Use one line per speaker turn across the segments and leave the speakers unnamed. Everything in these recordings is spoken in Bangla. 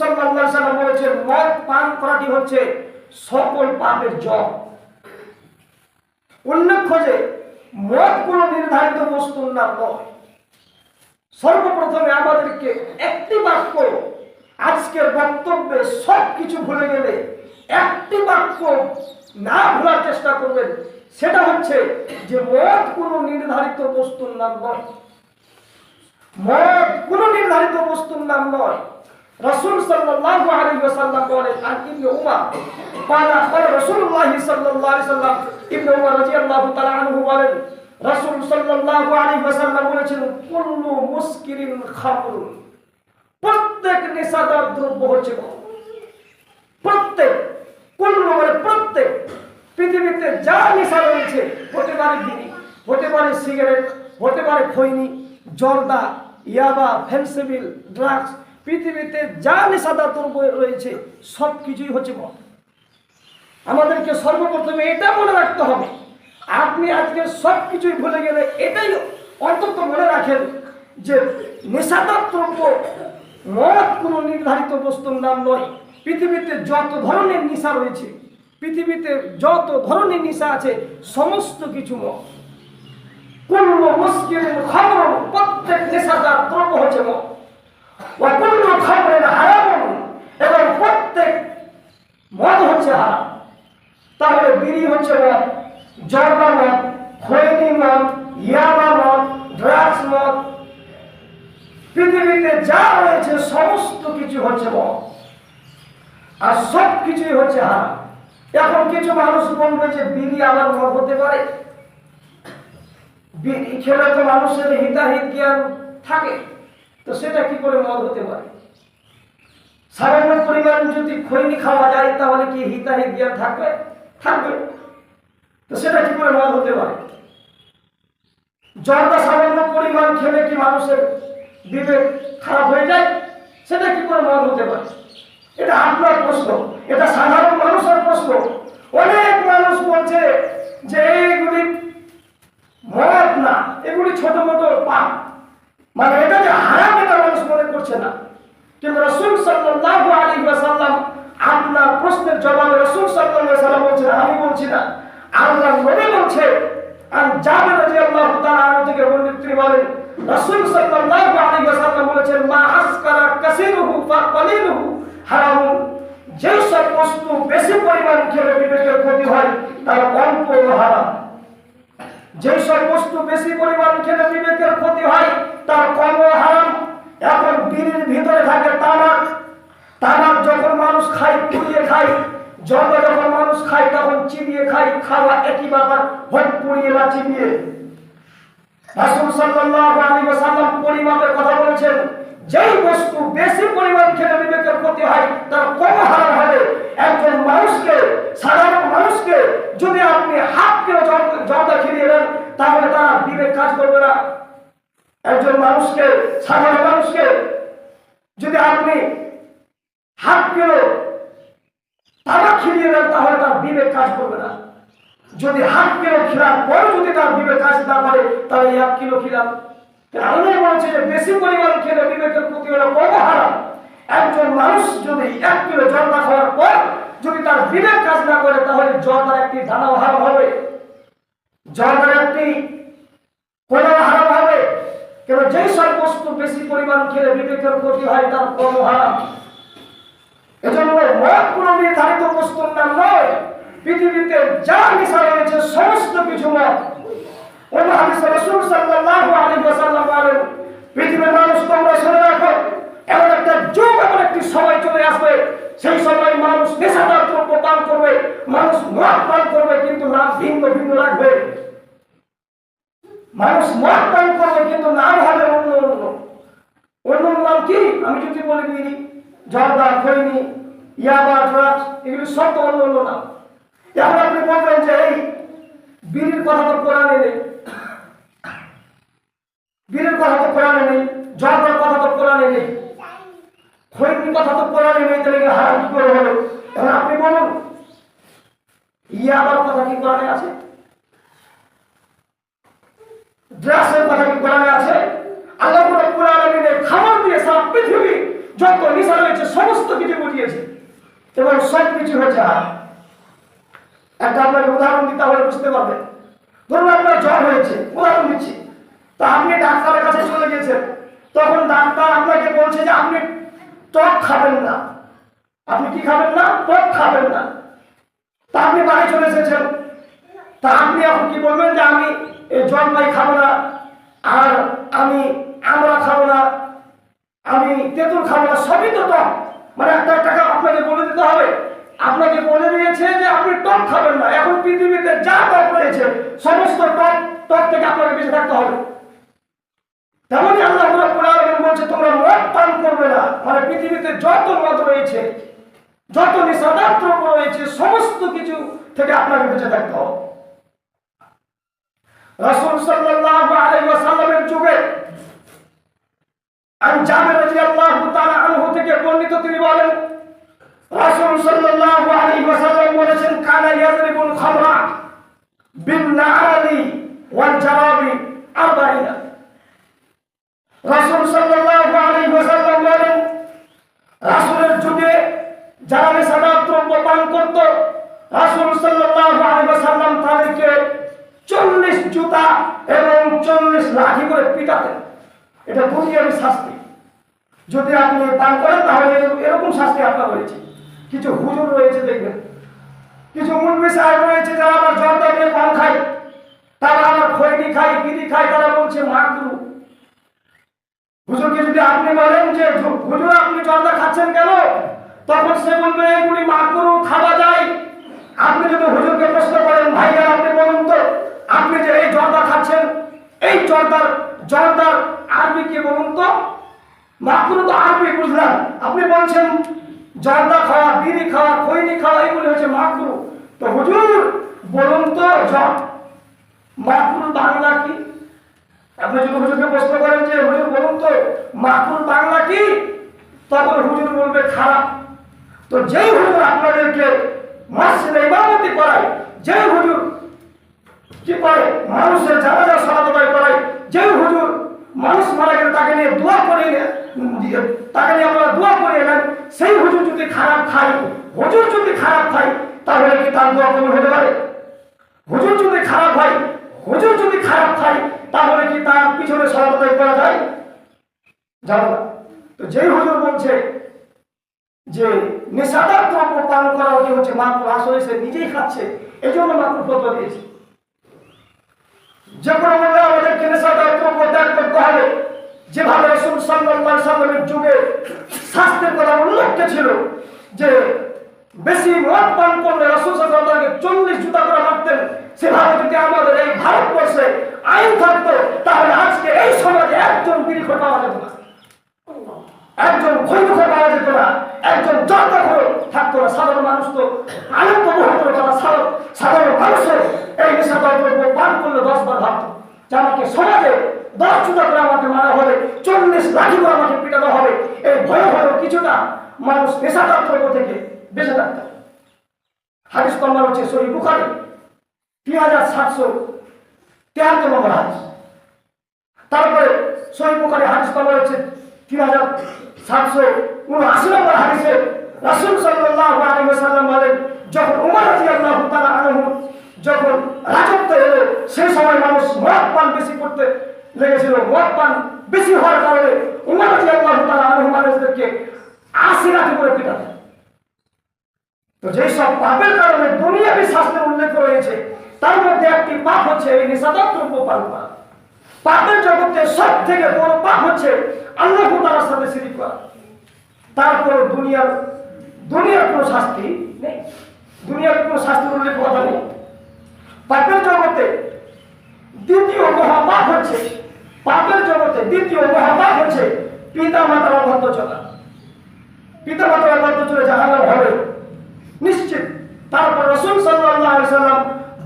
সাল্লাল্লাহু মদ পান করাটি হচ্ছে সকল পাপের জল উল্লেখ্য যে, মদ কোনো নির্ধারিত বস্তুর নাম নয়। সর্বপ্রথমে আমাদেরকে একটি বাক্য, আজকের বক্তব্যে সব কিছু ভুলে গেলে একটি বাক্য না ভোলার চেষ্টা করবেন। সেটা হচ্ছে যে, মদ কোনো নির্ধারিত বস্তুর নাম নয়। মদ কোনো নির্ধারিত বস্তুর নাম নয়। রাসূল সাল্লাল্লাহু আলাইহি ওয়াসাল্লাম বলেন আর ইবনে উমর قال قال رسول الله صلى الله عليه وسلم ইবনে উমর রাদিয়াল্লাহু তাআলা আনহু বলেন রাসূল সাল্লাল্লাহু আলাইহি ওয়াসাল্লাম বলেছেন কুল্লু মুসকিরিন খামরুন প্রত্যেক নেশাদার দ্রব্য হচ্ছে মদ প্রত্যেক কুল্লু মানে প্রত্যেক পৃথিবীতে যা নেশা রয়েছে হতে পারে বিড়ি হতে পারে সিগারেট হতে পারে খৈনি জর্দা ইয়াবা ফেন্সিবিল ড্রাগস পৃথিবীতে যা নেশাদার দ্রব্য রয়েছে সব কিছুই হচ্ছে মদ। আমাদেরকে সর্বপ্রথমে এটা মনে রাখতে হবে। আপনি আজকে সব কিছুই ভুলে গেলে এটাই অন্তত মনে রাখেন যে নেশাদার দ্রব্য, মদ কোনো নির্ধারিত বস্তুর নাম নয়। পৃথিবীতে যত ধরনের নেশা রয়েছে, পৃথিবীতে যত ধরনের নেশা আছে, সমস্ত কিছু মদ। কোন মুশকিল খবর, প্রত্যেক নেশাদার দ্রব্য হচ্ছে মদ। অকুল্য খবরের হারাম এবং প্রত্যেক মদ হচ্ছে হারাম। তাহলে বিড়ি হচ্ছে মদ, জর্দা মদ, খৈনি মদ, ইয়াবা মদ, ড্রাগস মদ। পৃথিবীতে যা রয়েছে, সমস্ত কিছু হচ্ছে মদ। আর সব কিছুই হচ্ছে হারাম। এখন কিছু মানুষ বলবে যে বিড়ি আবার মদ হতে পারে। বিড়ি খেলে তো মানুষের হিতাহিত জ্ঞান থাকে। তো সেটা কি করে মদ হতে পারে? সামান্য পরিমাণ যদি খৈনি খাওয়া যায়, তাহলে কি হিতাহিত জ্ঞান থাকবে? থাকবে। তো সেটা কি করে মদ হতে পারে? জর্দা সামান্য পরিমাণ খেলে কি মানুষের বিবেক খারাপ হয়ে যায়? সেটা কি করে মদ হতে পারে? এটা আপনার প্রশ্ন। এটা সাধারণ মানুষের প্রশ্ন। অনেক মানুষ বলছে যে এইগুলি মদ না, এগুলি ছোট মোটো পাপ। মানে এটা যে হারাম এটা মানুষ মনে করছে না। কিন্তু রসুল সাল্লাল্লাহু আলাইহি ওয়াসাল্লাম আপনার প্রশ্নের জবাবে রসুল আলাইহি ওয়াসাল্লাম বলছেন, আমি বলছি না। আল্লাহ নবী বলছে আর জাবের রাদিয়াল্লাহু তাআলা আনহু থেকে বর্ণিত তিনি বলেন, রাসূল সাল্লাল্লাহু আলাইহি ওয়াসাল্লাম বলেছেন, মা আসকারা কাসিরুহু ফা কালিলুহু হারাম যে সব বস্তু বেশি পরিমাণ খেলে বিবেকের ক্ষতি হয়, তার অল্প হারাম। যে সব বস্তু বেশি পরিমাণ খেলে বিবেকের ক্ষতি হয়, তার কম হারাম এখন বিড়ির ভিতরে থাকে তামাক। তামাক যখন মানুষ খায়, পুড়িয়ে খায় জল যখন মানুষ খায়, তখন চিবিয়ে খায়, খাওয়া একই ব্যাপার হয় পুড়িয়ে বা চিবিয়ে। রাসুল সাল্লাল্লাহু আলাইহি ওয়াসাল্লাম পরিমাপের কথা বলেছেন যেই বস্তু বেশি পরিমাণ খেলে বিবেকের ক্ষতি হয়, তার কম হারাম হবে একজন মানুষকে, সাধারণ মানুষকে যদি আপনি হাত কিলো জর্দা খেলিয়ে দেন তাহলে তার বিবেক কাজ করবে না। একজন মানুষকে, সাধারণ মানুষকে যদি আপনি হাত কিলো তারা খেলিয়ে দেন তাহলে তার বিবেক কাজ করবে না। যদি হাত কিলো খেলার পরে যদি তার বিবেক কাজ না করে, তাহলে এক কিলো খেলাম। বেশি পরিমাণ খেলে বিবেকের কম হারাম একজন মানুষ যদি এক কিলো খাওয়ার পর যদি তার বিবেক কাজ না করে, তাহলে একটি দানাও হারাম হবে। একটি হারাম হবে। কেন যেই সব বস্তু বেশি পরিমাণ খেলে বিবেকের ক্ষতি হয়, তার কম হারাম। এজন্য মদ কোনো নির্ধারিত বস্তুর নাম নয়। পৃথিবীতে যা নেশা রয়েছে, সমস্ত কিছু মদ অন্য হাদিসে আলাইহি ওয়াসাল্লাম বলেন পৃথিবীর মানুষ তোমরা শুনে রাখো এমন একটা যুগ এমন একটি সময় চলে আসবে সেই সময় মানুষ নেশাদার দ্রব্য পান করবে মানুষ মদ পান করবে কিন্তু নাম ভিন্ন ভিন্ন রাখবে মানুষ মদ পান করবে কিন্তু নাম হবে অন্য অন্য অন্য নাম কি আমি যদি বলে দিই জর্দা খৈনি ইয়াবা ড্রাগস অন্য অন্য নাম এখন আপনি বলবেন যে, এই কথা তো কোরআনে নেই। কথা তো কোরআনে নেই। কথা তো কোরআনে নেই। খৈনির কথা তো কোরআনে নেই, তাহলে হারাম কি করে হলো এখন আপনি বলুন, ইয়াবার কথা কি কোরআনে আছে? ড্রাগসের কথা কি কোরআনে আছে? আল্লাহ আলামিনের খাবার দিয়ে পৃথিবী যত নিশা রয়েছে, সমস্ত কিছু বুঝিয়েছে এবং সব কিছু হয়েছে একটা আপনাকে উদাহরণ দিতে হলে বুঝতে পারবেন? ধরুন আপনার জ্বর হয়েছে, উদাহরণ দিচ্ছি। তা আপনি ডাক্তারের কাছে চলে গেছেন তখন ডাক্তার আপনাকে বলছে যে আপনি টক খাবেন না। আপনি কি খাবেন না? টক খাবেন না। তা আপনি বাড়ি চলে এসেছেন। তা আপনি এখন কি বলবেন যে আমি জলপাই খাব না। আর আমি আমরা খাব না। আমি তেঁতুল খাব না। সবই তো টক। মানে একটা টাকা আপনাকে বলে দিতে হবে। আপনাকে বলে দিয়েছে যে আপনি টক খাবেন না। এখন পৃথিবীতে যা টক রয়েছে, সমস্ত টক টক থেকে আপনাকে বেঁচে থাকতে হবে। তেমনই আল্লাহ বলছে, তোমরা মদ পান করবে না। মানে পৃথিবীতে যত মদ রয়েছে, যত দ্রব্য রয়েছে, সমস্ত কিছু থেকে আপনাকে বেঁচে থাকতে হবে। রাসূল আলাইহি ওয়াসাল্লামের যুগে আন জাবের রাদিয়াল্লাহু তাআলা আনহু থেকে বর্ণিত তিনি বলেন, রাসূল সাল্লাল্লাহু আলাইহি ওয়াসাল্লাম বলেছেন, কানা ইয়াজরিবুল খামরা বিন নাআলি ওয়াল জারাবি আরবাইনা। রাসূল সাল্লাল্লাহু আলাইহি ওয়াসাল্লাম বলেন, রাসূলের যুগে যারা নেশাদার দ্রব্য পান করত, রাসূল সাল্লাল্লাহু আলাইহি ওয়াসাল্লাম তাদেরকে চল্লিশ জুতা এবং চল্লিশ লাঠি করে পিটাতেন। এটা দুনিয়ার শাস্তি। যদি আপনি পান করেন, তাহলে এরকম- শাস্তি আপনার রয়েছে। কিছু হুজুর রয়েছে, দেখবেন। কিছু মুরবি সাহেব রয়েছে, যারা আবার জর্দা দিয়ে পান খায়। তারা আবার খৈনি খায়, বিড়ি খায়, তারা বলছে মাকরু হুজুরকে যদি আপনি বলেন যে হুজুর, আপনি জর্দা খাচ্ছেন কেন? তখন সে বলবে এগুলি মাকরু খাওয়া যায়। আপনি যদি হুজুরকে প্রশ্ন করেন, ভাইয়া, আপনি বলুন তো, আপনি যে এই জর্দা খাচ্ছেন, এই জর্দার জর্দার আরবি কি বলুন তো মাকরু তো আরবি বুঝলাম। আপনি বলছেন, জর্দা খাওয়া, বিড়ি খাওয়া, খৈনি খাওয়া, এগুলি হচ্ছে মাকরু তো হুজুর, বলুন তো জর মাকরু বাংলা কি? আপনি যদি হুজুরকে প্রশ্ন করেন যে, হুজুর, বলুন তো মাকুল বাংলা কি? তখন হুজুর বলবে, খারাপ। তো যেই হুজুর আপনাদেরকে মসজিদে ইমামতি করায়, যেই হুজুর কি করে? মানুষের জানাজা সমাদায় করায়। যেই হুজুর মানুষ মারা গেলে তাকে নিয়ে দোয়া করে তাকে নিয়ে আমরা দোয়া করে নেন, সেই হুজুর যদি খারাপ খাই হুজুর যদি খারাপ খাই তাহলে কি তার দোয়া কবুল হতে পারে? হুজুর যদি খারাপ হয়, হুজুর যদি খারাপ খায়, তাহলে কি তার পিছনে সমাধান করা যায়? জানো তো যেই হুজুর বলছে যে নেশাদার দ্রব্য পান করা হচ্ছে মাকুর আসলে সে নিজেই খাচ্ছে এই জন্য মাকুর ফটো দিয়েছে। যে কোনো মূল্যে আমাদেরকে নেশাদার দ্রব্য ত্যাগ করতে হবে, যেভাবে রসুল সাল্লাল্লাহু সাল্লামের যুগে স্বাস্থ্যের কথা উল্লেখ ছিল যে বেশি মদ পান করলে রসুল সাল্লামকে চল্লিশ জুতা করে মারতেন, সেভাবে যদি আমাদের এই ভারতবর্ষে আইন থাকতো, তাহলে আজকে এই সমাজে একজন বিড়ি পাওয়া যেত না। একজন খৈরুখে পাওয়া যেত না। একজন করে থাকতো না। সাধারণ মানুষ তো আনন্দ করে তারা সাধারণ মানুষের পান করলে দশ বার ভাবতো যে আমাকে সমাজে দশ জুতা করে আমাকে মারা হবে, চল্লিশ লাঠি করে আমাকে পিটানো হবে। এই ভয় ভয় কিছুটা মানুষ নেশাদার দ্রব্য থেকে বেঁচে থাকতো হাদিস নম্বর হচ্ছে সহি বুখারি, তিন হাজার সাতশো তেহাত্তর নম্বর হাদিস। তারপরে সহি বুখারি হাদিস নম্বর হচ্ছে তিন হাজার সাতশো উনআশি নম্বর হাদিসে রাসূল সাল্লাল্লাহু আলাইহি ওয়াসাল্লাম বলেন, যখন উমর রাদিয়াল্লাহু তাআলা আনহু যখন রাজত্ব এলো, সেই সময় মানুষ মদ পান বেশি করতে লেগেছিল। মদ পান বেশি হওয়ার কারণে উমর তাআলা আনহু মানুষদেরকে আশি লাঠি করে পিটাতেন তো যেই সব পাপের কারণে দুনিয়াবি শাস্ত্রের উল্লেখ রয়েছে, তার মধ্যে একটি পাপ হচ্ছে এই নিষেধাজ্ঞা দ্রব্য পান করা। পাপের জগতে সব থেকে বড় পাপ হচ্ছে আল্লাহ তাআলার সাথে শিরিক করা। তারপর দুনিয়ার দুনিয়ার কোনো শাস্তি নেই। দুনিয়ার কোনো শাস্তির উল্লেখ কথা নেই। পাপের জগতে দ্বিতীয় মহাপাপ হচ্ছে, পাপের জগতে দ্বিতীয় মহাপাপ হচ্ছে পিতা মাতার অবাধ্য চলা। পিতা মাতার অবাধ্য চলে জাহান্নাম হবে নিশ্চিত তারপর রসুল সাল্লাম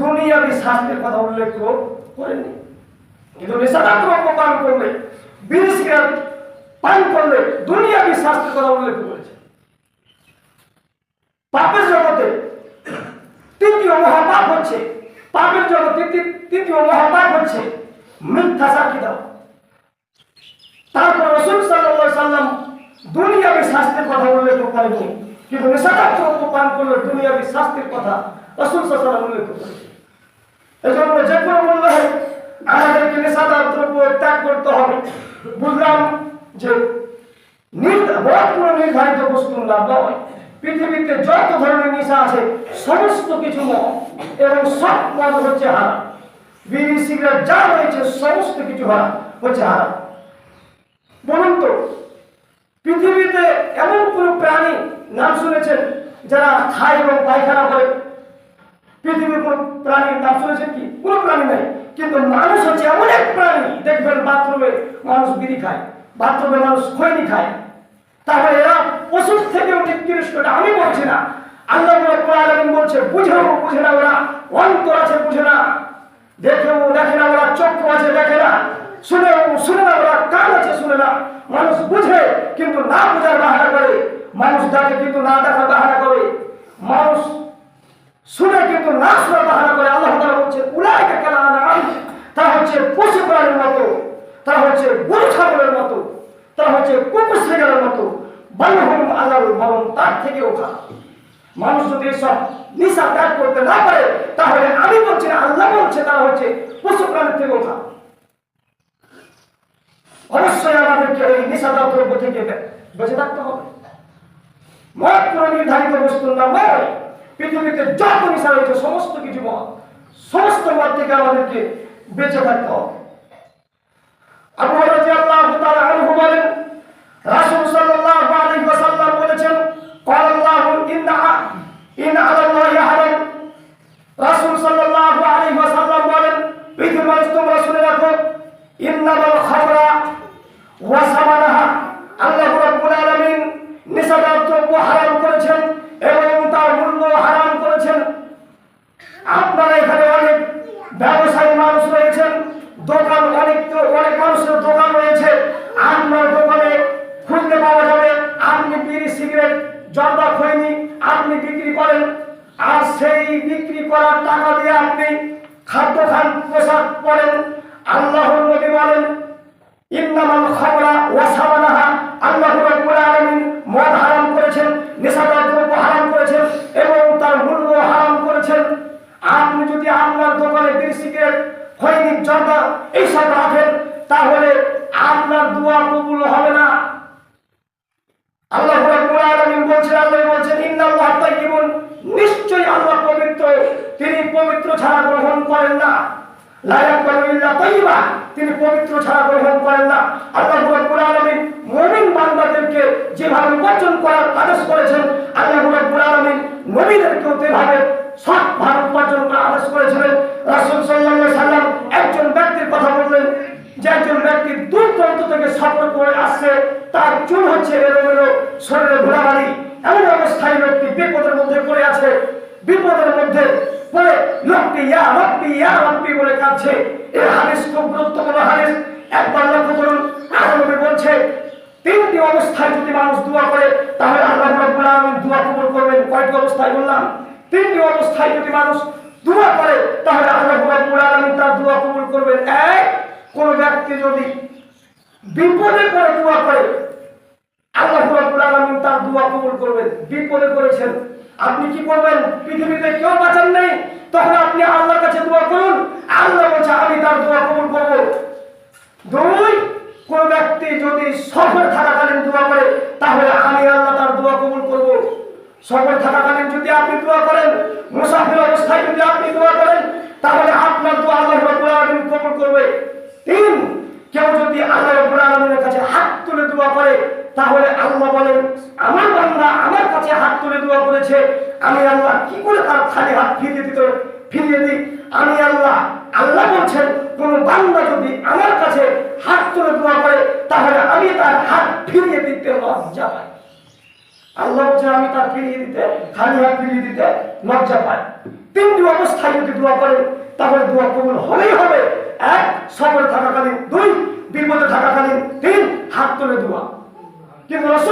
দুনিয়াবি শাস্তির কথা উল্লেখ করেননি। কিন্তু নেশাদাত্র পান করলে বিড়ি সিগারেট পান করলে দুনিয়াবি শাস্তির কথা উল্লেখ করেছে। পাপের জগতে তৃতীয় মহাপাপ হচ্ছে পাপের তৃ- তৃতীয় মহাপাপ হচ্ছে মিথ্যা সাক্ষী দেওয়া তারপর রসুল আলাইহি সাল্লাম দুনিয়াবি শাস্তির কথা উল্লেখ করেনি, কিন্তু নেশাদার দ্রব্য পান করলে দুনিয়াবি শাস্তির কথা রসুল সাল্লাম উল্লেখ করেছে এজন্য যে কোনো মূল্য হয় আমাদেরকে নেশাদার দ্রব্য ত্যাগ করতে হবে। বুঝলাম যে কোনো নির্ধারিত বস্তু না নয় পৃথিবীতে যত ধরনের নেশা আছে, সমস্ত কিছু এবং সব মদ হচ্ছে হারাম। বিড়ি সিগারেট যা রয়েছে, সমস্ত কিছু হারাম, হচ্ছে হারাম। বলুন তো, পৃথিবীতে এমন কোন প্রাণী নাম শুনেছেন যারা খায় এবং পায়খানা করে? পৃথিবীর কোন প্রাণীর নাম শুনেছেন কি? কোন প্রাণী নাই। কিন্তু মানুষ হচ্ছে এমন এক প্রাণী, দেখবেন বাথরুমে মানুষ বিড়ি খায়, বাথরুমে মানুষ খৈনি খায়। তাহলে এরা পশুর থেকেও নিকৃষ্ট এটা আমি বলছি না। আল্লাহ বলছে, বুঝেও বুঝে না ওরা, অন্তর আছে বুঝে না। দেখেও দেখে না ওরা, চক্ষু আছে দেখে না। শুনেও শুনে না ওরা, কান আছে শুনে না। মানুষ বুঝে, কিন্তু না বুঝার বাহানা করে। মানুষ ডাকে, কিন্তু না দেখার বাহানা করে। মানুষ শুনে, কিন্তু না শোনার বাহানা করে। আল্লাহ তাআলা বলছে কাল আনআম তারা হচ্ছে পশু প্রাণীর মতো। তারা হচ্ছে গরু ছাগলের মতো। তারা হচ্ছে কুকুর ছাগলের মতো। তার এসব নিশা করতে না পারে আমি বলছি না, আল্লাহ হচ্ছে পশু আমাদেরকে বেঁচে থাকতে হবে। নির্ধারিত নয় পৃথিবীতে যত নিশা রয়েছে, সমস্ত কিছু মদ সমস্ত মদ থেকে আমাদেরকে বেঁচে থাকতে হবে। রাদিয়াল্লাহু তাআলা আনহু বলেন ওয়া সামানাহা আল্লাহ রাব্বুল আলামিন নিশাদার দ্রব্য হারাম করেছেন এবং তার মূল্য হারাম করেছেন আপনারা এখানে অনেক ব্যবসায়ী মানুষ রয়েছেন দোকান অনেক তো অনেক মানুষের দোকান রয়েছে আপনার দোকানে খুঁজতে পাওয়া যাবে আপনি বিড়ি সিগারেট জর্দা খৈনি আপনি বিক্রি করেন আর সেই বিক্রি করার টাকা দিয়ে আপনি খাদ্য খান পোশাক পরেন আল্লাহর নবী বলেন ইন্নামাল খামরা ওয়া সামানাহা আল্লাহ রাব্বুল আলামিন মদ হারাম করেছেন নেশাদার দ্রব্য হারাম করেছেন এবং তার মূল্য হারাম করেছেন আপনি যদি আপনার দোকানে বিড়ি সিগারেট, খৈনিক জর্দা এইসব রাখেন, তাহলে আপনার দোয়া কবুল হবে না। আল্লাহ বলছেন আল্লাহ বলছেন নিশ্চয়ই আল্লাহ পবিত্র। তিনি পবিত্র ছাড়া গ্রহণ করেন না। তিনি পবিত্র ছাড়া গ্রহণ করেন না। যেভাবে করেছেন, আল্লাহ তেভাবে সৎ ভাবে উপার্জন করার আদেশ করেছিলেন রাসূল সাল্লাল্লাহু আলাইহি সাল্লাম একজন ব্যক্তির কথা বললেন যে একজন ব্যক্তি দূর দূরান্ত থেকে সফর করে আসছে হচ্ছে এলোমেলো শরীরে ঘোরাবাড়ি এমন অবস্থায় লোকটি বিপদের মধ্যে পড়ে আছে। বিপদের মধ্যে পড়ে লোকটি ইয়া রব্বি ইয়া রব্বি বলে কাঁদছে। এই হাদিস খুব গুরুত্বপূর্ণ হাদিস। একবার লক্ষ্য করুন আরবি বলছে, তিনটি অবস্থায় যদি মানুষ দোয়া করে, তাহলে আল্লাহ রাব্বুল আলামিন দোয়া কবুল করবেন। কয়টি অবস্থায় বললাম? তিনটি অবস্থায় যদি মানুষ দোয়া করে, তাহলে আল্লাহ রাব্বুল আলামিন তার দোয়া কবুল করবেন। এক, কোন ব্যক্তি যদি বিপদে পড়ে দোয়া করে আল্লাহ আলামিন তার দোয়া কবুল করবেন, বিপদে করেছেন আপনি কি করবেন পৃথিবীতে কেউ বাঁচান নেই? তখন আপনি আল্লাহর কাছে দোয়া করুন, আল্লাহ বলছে, আমি তার দোয়া কবুল করব। দুই, কোন ব্যক্তি যদি সফর থাকাকালীন দোয়া করে, তাহলে আমি আল্লাহ তার দোয়া কবুল করব। সফর থাকাকালীন যদি আপনি দোয়া করেন, মুসাফির অবস্থায় যদি আপনি দোয়া করেন, তাহলে আপনার দোয়া আল্লাহ রাব্বুল আলামিন কবুল করবে তিন কেউ যদি আল্লাহ রাব্বুল আলামিনের কাছে হাত তুলে দোয়া করে তাহলে আল্লাহ বলেন আমার বান্দা আমার কাছে হাত তুলে দোয়া করেছে আমি আল্লাহ কি করে তার খালি হাত ফিরিয়ে দিতে ফিরিয়ে দিই আমি আল্লাহ আল্লাহ বলছেন কোন বান্দা যদি আমার কাছে হাত তুলে দোয়া করে তাহলে আমি তার হাত ফিরিয়ে দিতে লজ্জা পাই আল্লাহ বলছে আমি তার ফিরিয়ে দিতে খালি হাত ফিরিয়ে দিতে লজ্জা পাই তিনটি অবস্থায় যদি দোয়া করেন তাহলে দোয়া কবুল হবেই হবে এক সফরে থাকাকালীন দুই বিপদে থাকাকালীন তিন হাত তুলে দোয়া কিন্তু রসুল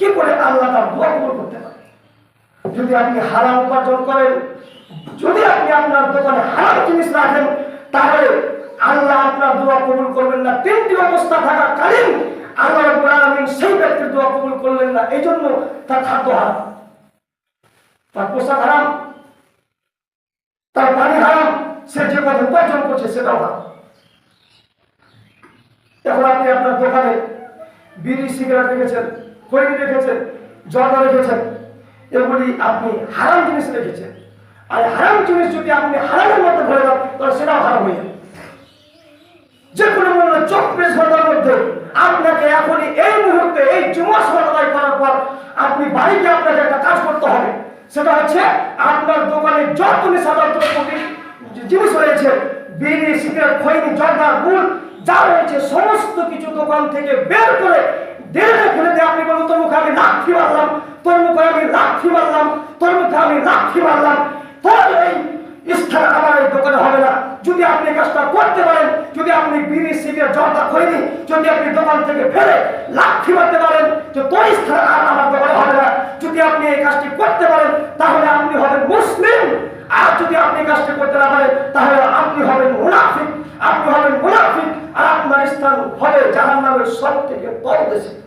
কি করে আল্লাহ তার দোয়া কবুল করতে পারে? যদি আপনি হারাম উপার্জন করেন, যদি আপনি আপনার দোকানে হারাম জিনিস রাখেন, তাহলে আল্লাহ আপনার দোয়া কবুল করবেন না। তিনটি অবস্থা থাকাকালীন আল্লাহ রাব্বুল সেই ব্যক্তির দোয়া কবুল করলেন না। এই জন্য তার খাদ্য হারাম। তার পোশাক হারাম। তার পানি হারাম। সে যে কথা উপার্জন করছে, সেটাও হারাম। এখন আপনি আপনার দোকানে বিড়ি, সিগারেট রেখেছেন খৈনি রেখেছেন জর্দা রেখেছেন এগুলি আপনি হারাম জিনিস রেখেছেন। আর হারাম জিনিস যদি আপনি হারামের মধ্যে ভরে দেন তাহলে সেটাও হারাম হয়ে যে কোনো মূল্য চব্বিশ ঘণ্টার মধ্যে আপনাকে এখনই এই মুহূর্তে, এই জুমা সমাদায় করার পর আপনি বাড়িতে আপনাকে একটা কাজ করতে হবে। সেটা হচ্ছে আপনার দোকানে যত নিষেধাজ্ঞ জিনিস রয়েছে, বিড়ি, সিগারেট, খৈনি, জর্দা, গুড়, যা রয়েছে, সমস্ত কিছু দোকান থেকে বের করে দেড়ে ফেলে দিয়ে আপনি বলুন তোর মুখে আমি লাঠি মারলাম তোর মুখে আমি লাঠি মারলাম, তোর মুখে আমি লাঠি মারলাম। তোর এই স্থান আমার এই দোকানে হবে না। যদি আপনি কাজটা করতে পারেন, যদি আপনি বিড়ি সিগারেট জর্দা খৈনি, যদি আপনি দোকান থেকে ফেলে লাঠি মারতে পারেন যে তোর স্থান আর আমার দোকানে হবে না। যদি আপনি এই কাজটি করতে পারেন, তাহলে আপনি হবেন মুসলিম। আর যদি আপনি কাজটি করতে না পারেন, তাহলে আপনি হবেন মুনাফিক। আপনি হবেন মুনাফিক। আর আপনার স্থান হবে জাহান্নামের সব থেকে বড় দেশে।